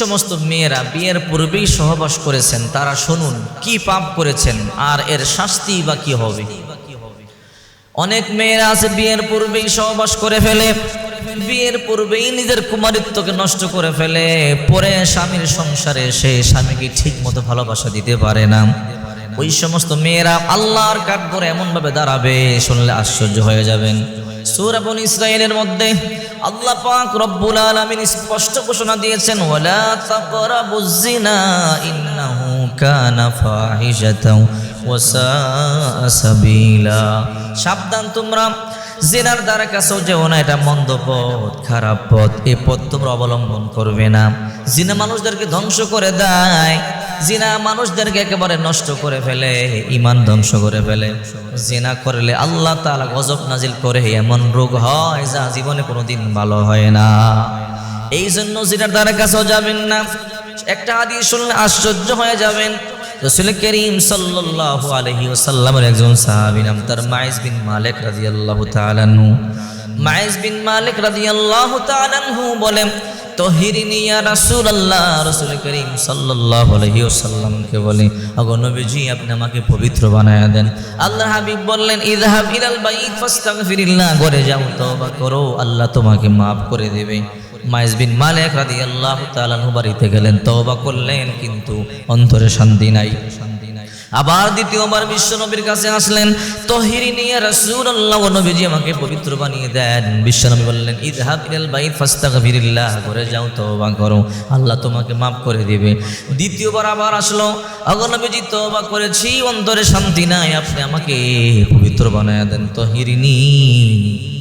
সমস্ত মেয়েরা বিয়ের পূর্বেই সহবাস করেছেন। তারা শুনুন, কি পাপ করেছেন আর এর শাস্তি বা কি হবে? অনেক মেয়েরা আছে বিয়ের পূর্বেই সহবাস করে ফেলে, বিয়ের পূর্বেই নিজের কুমারিত্বকে নষ্ট করে ফেলে, পরে স্বামীর সংসারে সে স্বামীকে ঠিক মতো ভালোবাসা দিতে পারে না। ওই সমস্ত মেয়েরা আল্লাহর কাঠ করে এমন ভাবে দাঁড়াবে, শুনলে আশ্চর্য হয়ে যাবেন। সূরা বনী ইসরাইলের মধ্যে আল্লাহ পাক রব্বুল আলামিন স্পষ্ট ঘোষণা দিয়েছেন, ওয়ালা তাকরাবুজ জিনা ইন্নাহু কানা ফাহিশাতাও ওয়া সাবিলা সাবধান তোমরা জিনার দ্বারা কাছেও যেও না এটা মন্দ পথ খারাপ পথ এ পথ তোমরা অবলম্বন করবে না জিনা মানুষদেরকে ধ্বংস করে দেয় জিনা মানুষদেরকে একেবারে নষ্ট করে ফেলে ইমান ধ্বংস করে ফেলে। জিনা করলে আল্লাহ তাআলা গজব নাজিল করে, এমন রোগ হয় যা জীবনে কোনোদিন ভালো হয় না। এই জন্য জিনার দ্বারা কাছেও যাবেন না। একটা হাদিস শুনলে আশ্চর্য হয়ে যাবেন। রসুল একজন তার মাইজ বিন আনহু। মাইজ বিন আনহু বলেন নবীজি, আপনি আমাকে পবিত্র বানায়া দেন। আল্লাহর হাবিব বললেন করো, আল্লাহ তোমাকে maaf করে বাড়িতে গেলেন, তওবা করলেন, কিন্তু অন্তরে শান্তি নাই। আবার দ্বিতীয়বার বিশ্ব নবীর কাছে আসলেন। তহিরি নিয়ে ও নবীজি আমাকে পবিত্র বানিয়ে দেন। বিশ্ব নবী বললেন, ইযহাব ইলাল বাইত ফাস্তাগফিরিল্লাহ, ঘরে যাও, তওবা করো। আল্লাহ তোমাকে মাফ করে দিবে। দ্বিতীয়বার আবার আসলো আগো নবীজি, তওবা করেছি, অন্তরে শান্তি নাই, আপনি আমাকে পবিত্র বানায় দেন, তহিরিনী।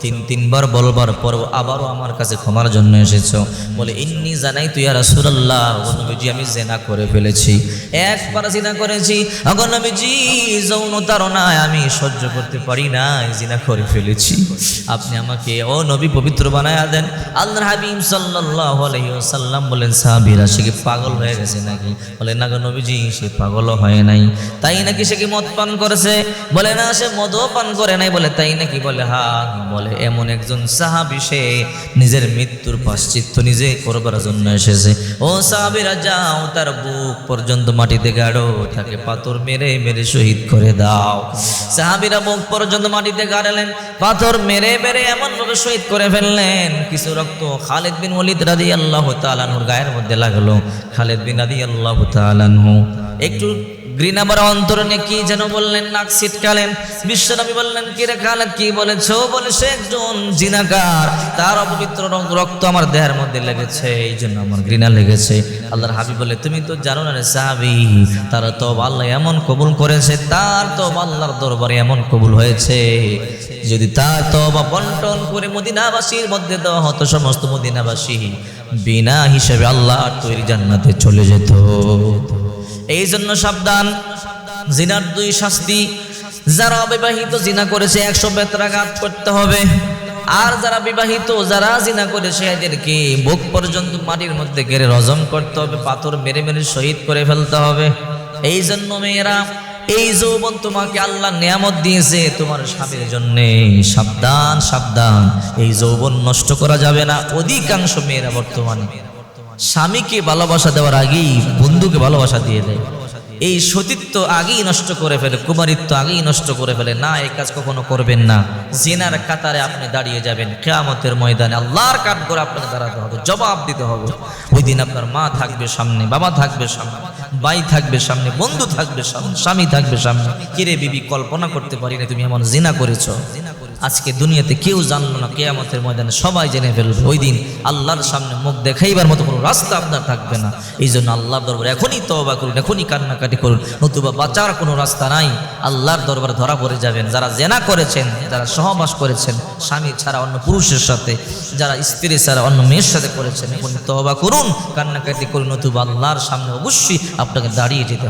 তিন, তিনবার বলবার পর আবারও আমার কাছে ক্ষমার জন্য এসেছ। বলে, ইন্নি জানাই তুই ইয়া রাসূলুল্লাহ। ও নবীজি, আমি জেনা করে ফেলেছি। একবার জিনা করেছি। অগনবীজি নবীজি, যৌন তারণায় আমি সহ্য করতে পারি না জিনা করে ফেলেছি। আপনি আমাকে, ও নবী, পবিত্র বানায় দেন। সাল্লাল্লাহু আলাইহি ওয়াসাল্লাম বলেন সাহাবীরা সে কি পাগল হয়ে গেছে নাকি? বলে, না নবীজি, সে পাগল হয় নাই। তাই নাকি সে কি মদ পান করেছে? বলে, না, সে মদও পান করে নাই। বলে, তাই নাকি? বলে হা বলে এমন একজন সাহাবি, সে নিজের মৃত্যুর পাশ্চিত্য নিজে করবার জন্য এসেছে। ও সাহাবীরা, যাও, তার বুক পর্যন্ত মাটিতে গাড়ো তাকে পাথর মেরে মেরে শহীদ করে দাও। সাহাবিরা বুক পর্যন্ত মাটিতে গাড়ালেন, পাথর মেরে মেরে এমন ভাবে শহীদ করে ফেললেন। কিছু রক্ত খালেদ বিন ওয়ালিদ রাদিয়াল্লাহু তাআলা আনহুর গায়ের মধ্যে লাগল। খালেদ বিন রাদিয়াল্লাহু তাআলা আনহু। একটু ঘৃণা ভরা অন্তরে কি যেন বললেন নাক ছিটকালেন। বিশ্বনবী বললেন, কি রে খালেদ কি বলেছ? বলে সে একজন জিনাকার। তার অপবিত্র রক্ত আমার দেহের মধ্যে লেগেছে, এই জন্য আমার ঘৃণা লেগেছে। আল্লাহর হাবিব বলে, তুমি তো জানো না রে সাহাবি, তারা তো আল্লাহ এমন কবুল করেছে, তার তো আল্লাহর দরবারে এমন কবুল হয়েছে। যদি তার তো বা বন্টন করে মদিনাবাসীর মধ্যে দেওয়া হতো, সমস্ত মদিনাবাসী বিনা হিসেবে আল্লাহ তৈরি জান্নাতে চলে যেত। এই জন্য সাবধান। জিনার দুই শাস্তি, যারা অবিবাহিত জিনা করেছে একশো বেত্রাঘাত করতে হবে। আর যারা বিবাহিত, যারা জিনা করেছে এদেরকে বুক পর্যন্ত মাটির মধ্যে গেড়ে রজম করতে হবে, পাথর মেরে মেরে শহীদ করে ফেলতে হবে। এই জন্য মেয়েরা, এই যৌবন তোমাকে আল্লাহ নিয়ামত দিয়েছে, তোমার স্বামীর জন্য। সাবধান সাবধান, এই যৌবন নষ্ট করা যাবে না। অধিকাংশ মেয়েরা বর্তমানে স্বামীকে ভালোবাসা দেওয়ার আগেই বন্ধুকে ভালোবাসা দিয়ে দেয়। এই সতীত্ব আগেই নষ্ট করে ফেলে, কুমারিত্ব আগেই নষ্ট করে ফেলে। না, এই কাজ কখনো করবেন না। জেনার কাতারে আপনি দাঁড়িয়ে যাবেন। কেয়ামতের ময়দানে আল্লাহর কাঠ করে আপনাকে দাঁড়াতে হবে, জবাব দিতে হবে। ওই দিন আপনার মা থাকবে সামনে, বাবা থাকবে সামনে, ভাই থাকবে সামনে, বন্ধু থাকবে সামনে, স্বামী থাকবে সামনে। কিরে বিবি, কল্পনা করতে পারি না তুমি এমন জিনা করেছ? আজকে দুনিয়াতে কেউ জানলো না, কেয়ামতের ময়দানে সবাই জেনে ফেলবে। ওই দিন আল্লাহর সামনে মুখ দেখাইবার মতো কোনো রাস্তা আপনার থাকবে না। এই জন্য আল্লাহর দরবার এখনই তবা করুন, এখনই কান্নাকাটি করুন। নতুবা বাঁচার কোনো রাস্তা নাই। আল্লাহর দরবার ধরা পড়ে যাবেন। যারা জেনা করেছেন, যারা সহবাস করেছেন, স্বামী ছাড়া অন্য পুরুষের সাথে, যারা স্ত্রী ছাড়া অন্য মেয়ের সাথে করেছেন এখন তবা করুন, কান্নাকাটি করুন। নতুবা আল্লাহর সামনে অবশ্যই আপনাকে দাঁড়িয়ে যেতে